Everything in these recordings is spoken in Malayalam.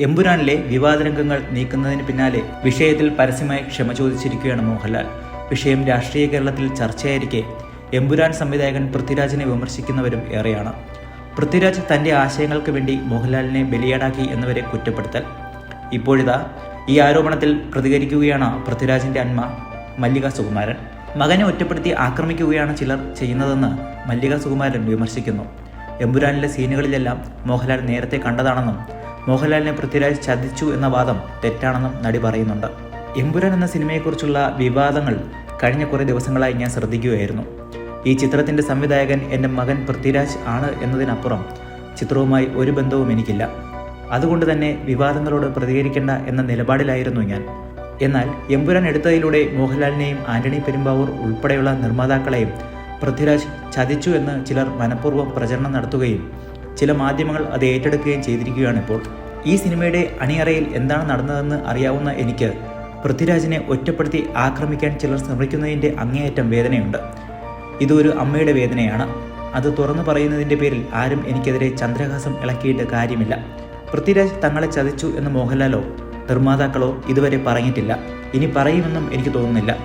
എമ്പുരാനിലെ വിവാദരംഗങ്ങൾ നീക്കുന്നതിന് പിന്നാലെ വിഷയത്തിൽ പരസ്യമായി ക്ഷമ ചോദിച്ചിരിക്കുകയാണ് മോഹൻലാൽ. വിഷയം രാഷ്ട്രീയ കേരളത്തിൽ ചർച്ചയായിരിക്കെ എമ്പുരാൻ സംവിധായകൻ പൃഥ്വിരാജിനെ വിമർശിക്കുന്നവരും ഏറെയാണ്. പൃഥ്വിരാജ് തന്റെ ആശയങ്ങൾക്ക് വേണ്ടി മോഹൻലാലിനെ ബലിയാടാക്കി എന്നവരെ കുറ്റപ്പെടുത്തൽ. ഇപ്പോഴിതാ ഈ ആരോപണത്തിൽ പ്രതികരിക്കുകയാണ് പൃഥ്വിരാജിന്റെ അന്മ മല്ലിക സുകുമാരൻ. മകനെ ഒറ്റപ്പെടുത്തി ആക്രമിക്കുകയാണ് ചിലർ ചെയ്യുന്നതെന്ന് മല്ലിക സുകുമാരൻ വിമർശിക്കുന്നു. എമ്പുരാനിലെ സീനുകളിലെല്ലാം മോഹൻലാൽ നേരത്തെ കണ്ടതാണെന്നും മോഹൻലാലിനെ പൃഥ്വിരാജ് ചതിച്ചു എന്ന വാദം തെറ്റാണെന്നും നടി പറയുന്നുണ്ട്. എമ്പുരാൻ എന്ന സിനിമയെക്കുറിച്ചുള്ള വിവാദങ്ങൾ കഴിഞ്ഞ കുറേ ദിവസങ്ങളായി ഞാൻ ശ്രദ്ധിക്കുകയായിരുന്നു. ഈ ചിത്രത്തിന്റെ സംവിധായകൻ എന്റെ മകൻ പൃഥ്വിരാജ് ആണ് എന്നതിനപ്പുറം ചിത്രവുമായി ഒരു ബന്ധവും എനിക്കില്ല. അതുകൊണ്ട് തന്നെ വിവാദങ്ങളോട് പ്രതികരിക്കേണ്ട എന്ന നിലപാടിലായിരുന്നു ഞാൻ. എന്നാൽ എമ്പുരാൻ എടുത്തതിലൂടെ മോഹൻലാലിനെയും ആന്റണി പെരുമ്പാവൂർ ഉൾപ്പെടെയുള്ള നിർമ്മാതാക്കളെയും പൃഥ്വിരാജ് ചതിച്ചു എന്ന് ചിലർ മനഃപൂർവം പ്രചരണം നടത്തുകയും ചില മാധ്യമങ്ങൾ അത് ഏറ്റെടുക്കുകയും ചെയ്തിരിക്കുകയാണ് ഇപ്പോൾ. ഈ സിനിമയുടെ അണിയറയിൽ എന്താണ് നടന്നതെന്ന് അറിയാവുന്ന എനിക്ക് പൃഥ്വിരാജിനെ ഒറ്റപ്പെടുത്തി ആക്രമിക്കാൻ ചിലർ ശ്രമിക്കുന്നതിന്റെ അങ്ങേയറ്റം വേദനയുണ്ട്. ഇതൊരു അമ്മയുടെ വേദനയാണ്. അത് തുറന്നു പറയുന്നതിന്റെ പേരിൽ ആരും എനിക്കെതിരെ ചന്ദ്രഹാസം ഇളക്കിയിട്ട് കാര്യമില്ല. പൃഥ്വിരാജ് തങ്ങളെ ചതിച്ചു എന്ന് മോഹൻലാലോ നിർമ്മാതാക്കളോ ഇതുവരെ പറഞ്ഞിട്ടില്ല. ഇനി പറയുമെന്നും എനിക്ക് തോന്നുന്നില്ല.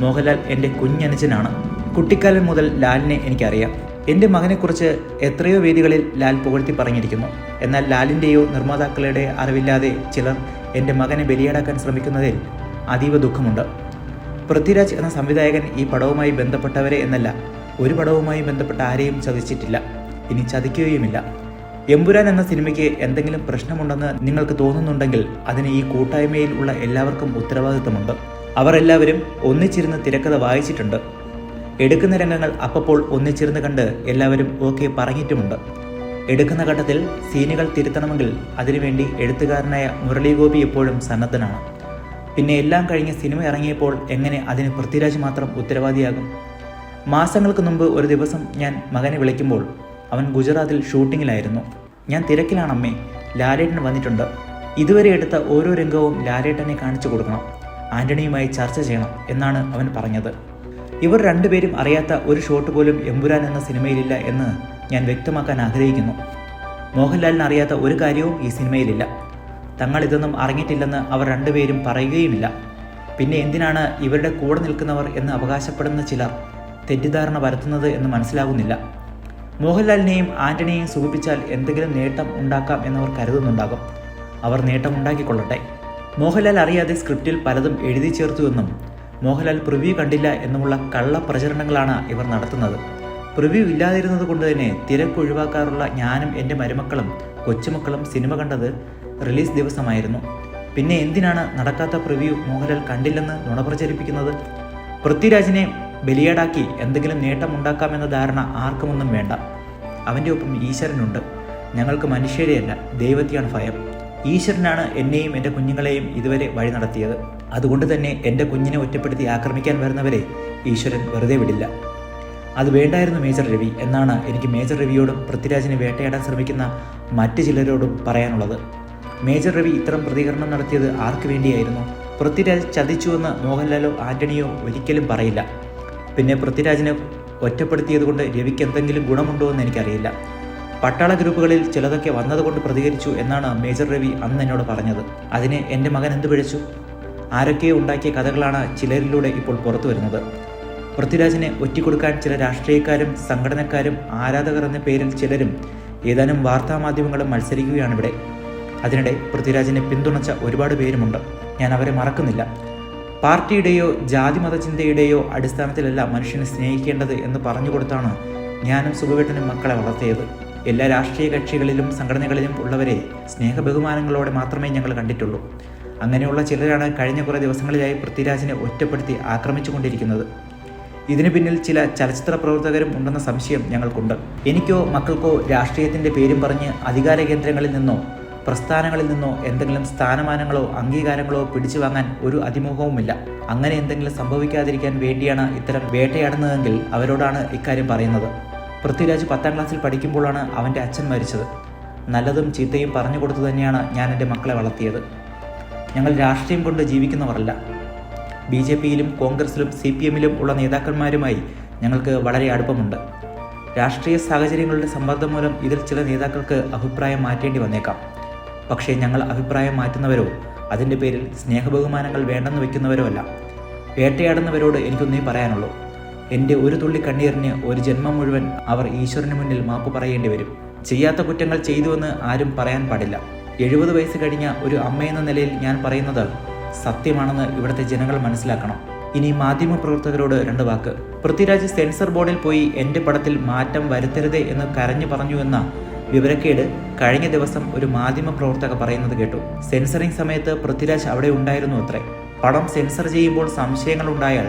മോഹൻലാൽ എന്റെ കുഞ്ഞനുജനാണ്. കുട്ടിക്കാലം മുതൽ ലാലിനെ എനിക്കറിയാം. എന്റെ മകനെക്കുറിച്ച് എത്രയോ വേദികളിൽ ലാൽ പുകഴ്ത്തി പറഞ്ഞിരിക്കുന്നു. എന്നാൽ ലാലിന്റെയോ നിർമ്മാതാക്കളുടെ അറിവില്ലാതെ ചിലർ എന്റെ മകനെ ബലിയാടാക്കാൻ ശ്രമിക്കുന്നതിൽ അതീവ ദുഃഖമുണ്ട്. പൃഥ്വിരാജ് എന്ന സംവിധായകൻ ഈ പടവുമായി ബന്ധപ്പെട്ടവരെ എന്നല്ല ഒരു പടവുമായി ബന്ധപ്പെട്ട ആരെയും ചതിച്ചിട്ടില്ല. ഇനി ചതിക്കുകയുമില്ല. എമ്പുരാൻ എന്ന സിനിമയ്ക്ക് എന്തെങ്കിലും പ്രശ്നമുണ്ടെന്ന് നിങ്ങൾക്ക് തോന്നുന്നുണ്ടെങ്കിൽ അതിന് ഈ കൂട്ടായ്മയിൽ ഉള്ള എല്ലാവർക്കും ഉത്തരവാദിത്തമുണ്ട്. അവരെല്ലാവരും ഒന്നിച്ചിരുന്ന് തിരക്കഥ വായിച്ചിട്ടുണ്ട്. എടുക്കുന്ന രംഗങ്ങൾ അപ്പോൾ ഒന്നിച്ചിരുന്ന് കണ്ട് എല്ലാവരും ഓക്കെ പറഞ്ഞിട്ടുമുണ്ട്. എടുക്കുന്ന ഘട്ടത്തിൽ സീനുകൾ തിരുത്തണമെങ്കിൽ അതിനുവേണ്ടി എഴുത്തുകാരനായ മുരളീഗോപി എപ്പോഴും സന്നദ്ധനാണ്. പിന്നെ എല്ലാം കഴിഞ്ഞ് സിനിമ ഇറങ്ങിയപ്പോൾ എങ്ങനെ അതിന് പൃഥ്വിരാജ് മാത്രം ഉത്തരവാദിയാകും? മാസങ്ങൾക്ക് മുമ്പ് ഒരു ദിവസം ഞാൻ മകനെ വിളിക്കുമ്പോൾ അവൻ ഗുജറാത്തിൽ ഷൂട്ടിങ്ങിലായിരുന്നു. ഞാൻ തിരക്കിലാണ് അമ്മേ ലാലേട്ടൻ വന്നിട്ടുണ്ട്. ഇതുവരെ എടുത്ത ഓരോ രംഗവും ലാലേട്ടനെ കാണിച്ചു കൊടുക്കണം. ആന്റണിയുമായി ചർച്ച ചെയ്യണം എന്നാണ് അവൻ പറഞ്ഞത്. ഇവർ രണ്ടുപേരും അറിയാത്ത ഒരു ഷോട്ട് പോലും എമ്പുരാൻ എന്ന സിനിമയിലില്ല എന്ന് ഞാൻ വ്യക്തമാക്കാൻ ആഗ്രഹിക്കുന്നു. മോഹൻലാലിന് അറിയാത്ത ഒരു കാര്യവും ഈ സിനിമയിലില്ല. തങ്ങൾ ഇതൊന്നും അറിഞ്ഞിട്ടില്ലെന്ന് അവർ രണ്ടുപേരും പറയുകയുമില്ല. പിന്നെ എന്തിനാണ് ഇവരുടെ കൂടെ നിൽക്കുന്നവർ എന്ന് അവകാശപ്പെടുന്ന ചിലർ തെറ്റിദ്ധാരണ പരത്തുന്നത് എന്ന് മനസ്സിലാകുന്നില്ല മോഹൻലാലിനെയും ആന്റണിയെയും സുഖിപ്പിച്ചാൽ എന്തെങ്കിലും നേട്ടം ഉണ്ടാക്കാം എന്നവർ കരുതുന്നുണ്ടാകും. അവർ നേട്ടം ഉണ്ടാക്കിക്കൊള്ളട്ടെ. മോഹൻലാൽ അറിയാതെ സ്ക്രിപ്റ്റിൽ പലതും എഴുതി ചേർത്തുവെന്നും മോഹൻലാൽ പ്രിവ്യൂ കണ്ടില്ല എന്നുമുള്ള കള്ള പ്രചരണങ്ങളാണ് ഇവർ നടത്തുന്നത്. പ്രിവ്യൂ ഇല്ലാതിരുന്നത് കൊണ്ട് തന്നെ തിരക്ക് ഒഴിവാക്കാറുള്ള ഞാനും എന്റെ മരുമക്കളും കൊച്ചുമക്കളും സിനിമ കണ്ടത് റിലീസ് ദിവസമായിരുന്നു. പിന്നെ എന്തിനാണ് നടക്കാത്ത പ്രിവ്യൂ മോഹൻലാൽ കണ്ടില്ലെന്ന് നുണ പ്രചരിപ്പിക്കുന്നത്? പൃഥ്വിരാജിനെ ബലിയാടാക്കി എന്തെങ്കിലും നേട്ടമുണ്ടാക്കാമെന്ന ധാരണ ആർക്കുമൊന്നും വേണ്ട. അവന്റെ ഒപ്പം ഈശ്വരനുണ്ട്. ഞങ്ങൾക്ക് മനുഷ്യരെയല്ല ദൈവത്തെയാണ് ഭയം. ഈശ്വരനാണ് എന്നെയും എന്റെ കുഞ്ഞുങ്ങളെയും ഇതുവരെ വഴി നടത്തിയത്. അതുകൊണ്ട് തന്നെ എന്റെ കുഞ്ഞിനെ ഒറ്റപ്പെടുത്തി ആക്രമിക്കാൻ വരുന്നവരെ ഈശ്വരൻ വെറുതെ വിടില്ല. അത് വേണ്ടായിരുന്നു മേജർ രവി എന്നാണ് എനിക്ക് മേജർ രവിയോടും പൃഥ്വിരാജിനെ വേട്ടയാടാൻ ശ്രമിക്കുന്ന മറ്റു ചിലരോടും പറയാനുള്ളത്. മേജർ രവി ഇത്തരം പ്രതികരണം നടത്തിയത് ആർക്കു വേണ്ടിയായിരുന്നു? പൃഥ്വിരാജ് ചതിച്ചുവെന്ന് മോഹൻലാലോ ആന്റണിയോ ഒരിക്കലും പറയില്ല. പിന്നെ പൃഥ്വിരാജിനെ ഒറ്റപ്പെടുത്തിയതുകൊണ്ട് രവിക്ക് എന്തെങ്കിലും ഗുണമുണ്ടോ എന്ന് എനിക്കറിയില്ല. പട്ടാള ഗ്രൂപ്പുകളിൽ ചിലതൊക്കെ വന്നതുകൊണ്ട് പ്രതികരിച്ചു എന്നാണ് മേജർ രവി അന്ന് എന്നോട് പറഞ്ഞത്. അതിന് എന്റെ മകൻ എന്ത് പിഴച്ചു? ആരൊക്കെയോ ഉണ്ടാക്കിയ കഥകളാണ് ചിലരിലൂടെ ഇപ്പോൾ പുറത്തു വരുന്നത്. പൃഥ്വിരാജിനെ ഒറ്റിക്കൊടുക്കാൻ ചില രാഷ്ട്രീയക്കാരും സംഘടനക്കാരും ആരാധകർ എന്ന പേരിൽ ചിലരും ഏതാനും വാർത്താമാധ്യമങ്ങളും മത്സരിക്കുകയാണ് ഇവിടെ. അതിനിടെ പൃഥ്വിരാജിനെ പിന്തുണച്ച ഒരുപാട് പേരുമുണ്ട്. ഞാൻ അവരെ മറക്കുന്നില്ല. പാർട്ടിയുടെയോ ജാതി മതചിന്തയുടെയോ അടിസ്ഥാനത്തിലല്ല മനുഷ്യനെ സ്നേഹിക്കേണ്ടത് എന്ന് പറഞ്ഞുകൊടുത്താണ് ഞാനും സുഖവേട്ടനും മക്കളെ വളർത്തിയത്. എല്ലാ രാഷ്ട്രീയ കക്ഷികളിലും സംഘടനകളിലും ഉള്ളവരെ സ്നേഹബഹുമാനങ്ങളോടെ മാത്രമേ ഞങ്ങൾ കണ്ടിട്ടുള്ളൂ. അങ്ങനെയുള്ള ചിലരാണ് കഴിഞ്ഞ കുറേ ദിവസങ്ങളിലായി പൃഥ്വിരാജിനെ ഒറ്റപ്പെടുത്തി ആക്രമിച്ചുകൊണ്ടിരിക്കുന്നത്. ഇതിനു പിന്നിൽ ചില ചലച്ചിത്ര പ്രവർത്തകരും ഉണ്ടെന്ന സംശയം ഞങ്ങൾക്കുണ്ട്. എനിക്കോ മക്കൾക്കോ രാഷ്ട്രീയത്തിന്റെ പേരും പറഞ്ഞ് അധികാര കേന്ദ്രങ്ങളിൽ നിന്നോ പ്രസ്ഥാനങ്ങളിൽ നിന്നോ എന്തെങ്കിലും സ്ഥാനമാനങ്ങളോ അംഗീകാരങ്ങളോ പിടിച്ചു വാങ്ങാൻ ഒരു അതിമുഖവുമില്ല അങ്ങനെ എന്തെങ്കിലും സംഭവിക്കാതിരിക്കാൻ വേണ്ടിയാണ് ഇത്തരം വേട്ടയാടുന്നതെങ്കിൽ അവരോടാണ് ഇക്കാര്യം പറയുന്നത്. പൃഥ്വിരാജ് പത്താം ക്ലാസ്സിൽ പഠിക്കുമ്പോഴാണ് അവന്റെ അച്ഛൻ മരിച്ചത്. നല്ലതും ചീത്തയും പറഞ്ഞു കൊടുത്തു തന്നെയാണ് ഞാൻ എന്റെ മക്കളെ വളർത്തിയത്. ഞങ്ങൾ രാഷ്ട്രീയം കൊണ്ട് ജീവിക്കുന്നവരല്ല. ബി ജെ പിയിലും കോൺഗ്രസിലും സി പി എമ്മിലും ഉള്ള നേതാക്കന്മാരുമായി ഞങ്ങൾക്ക് വളരെ അടുപ്പമുണ്ട്. രാഷ്ട്രീയ സാഹചര്യങ്ങളുടെ സമ്മർദ്ദം മൂലം ഇതിൽ ചില നേതാക്കൾക്ക് അഭിപ്രായം മാറ്റേണ്ടി വന്നേക്കാം. പക്ഷേ ഞങ്ങൾ അഭിപ്രായം മാറ്റുന്നവരോ അതിന്റെ പേരിൽ സ്നേഹബഹുമാനങ്ങൾ വേണ്ടെന്ന് വെക്കുന്നവരോ അല്ല. വേട്ടയാടുന്നവരോട് എനിക്കൊന്നേ പറയാനുള്ളൂ. എന്റെ ഒരു തുള്ളി കണ്ണീരിന് ഒരു ജന്മം മുഴുവൻ അവർ ഈശ്വരന് മുന്നിൽ മാപ്പ് പറയേണ്ടി വരും. ചെയ്യാത്ത കുറ്റങ്ങൾ ചെയ്തുവെന്ന് ആരും പറയാൻ പാടില്ല. എഴുപത് വയസ്സ് കഴിഞ്ഞ ഒരു അമ്മയെന്ന നിലയിൽ ഞാൻ പറയുന്നത് സത്യമാണെന്ന് ഇവിടുത്തെ ജനങ്ങൾ മനസ്സിലാക്കണം. ഇനി മാധ്യമപ്രവർത്തകരോട് രണ്ട് വാക്ക്. പൃഥ്വിരാജ് സെൻസർ ബോർഡിൽ പോയി എന്റെ പടത്തിൽ മാറ്റം വരുത്തരുതേ എന്ന് കരഞ്ഞു പറഞ്ഞു എന്ന വിവരക്കേട് കഴിഞ്ഞ ദിവസം ഒരു മാധ്യമപ്രവർത്തക പറയുന്നത് കേട്ടു. സെൻസറിംഗ് സമയത്ത് പൃഥ്വിരാജ് അവിടെ ഉണ്ടായിരുന്നു അത്രേ. പടം സെൻസർ ചെയ്യുമ്പോൾ സംശയങ്ങൾ ഉണ്ടായാൽ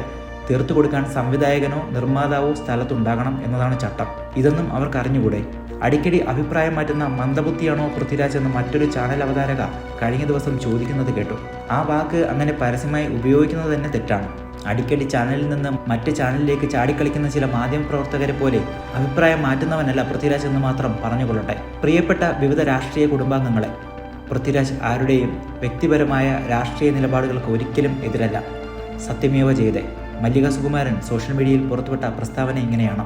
തീർത്തു കൊടുക്കാൻ സംവിധായകനോ നിർമ്മാതാവോ സ്ഥലത്തുണ്ടാകണം എന്നതാണ് ചട്ടം. ഇതൊന്നും അവർക്ക് അറിഞ്ഞുകൂടെ അടിക്കടി അഭിപ്രായം മാറ്റുന്ന മന്ദബുദ്ധിയാണോ പൃഥ്വിരാജ് എന്ന് മറ്റൊരു ചാനൽ അവതാരക കഴിഞ്ഞ ദിവസം ചോദിക്കുന്നത് കേട്ടു. ആ വാക്ക് അങ്ങനെ പരസ്യമായി ഉപയോഗിക്കുന്നത് തന്നെ തെറ്റാണ്. അടിക്കടി ചാനലിൽ നിന്ന് മറ്റ് ചാനലിലേക്ക് ചാടിക്കളിക്കുന്ന ചില മാധ്യമ പ്രവർത്തകരെ പോലെ അഭിപ്രായം മാറ്റുന്നവനല്ല പൃഥ്വിരാജ് എന്ന് മാത്രം പറഞ്ഞുകൊള്ളട്ടെ. പ്രിയപ്പെട്ട വിവിധ രാഷ്ട്രീയ കുടുംബാംഗങ്ങളെ പൃഥ്വിരാജ് ആരുടെയും വ്യക്തിപരമായ രാഷ്ട്രീയ നിലപാടുകൾക്ക് ഒരിക്കലും എതിരല്ല. സത്യമേവ ചെയ്തേ. മല്ലിക സുകുമാരൻ സോഷ്യൽ മീഡിയയിൽ പുറത്തുവിട്ട പ്രസ്താവന ഇങ്ങനെയാണ്.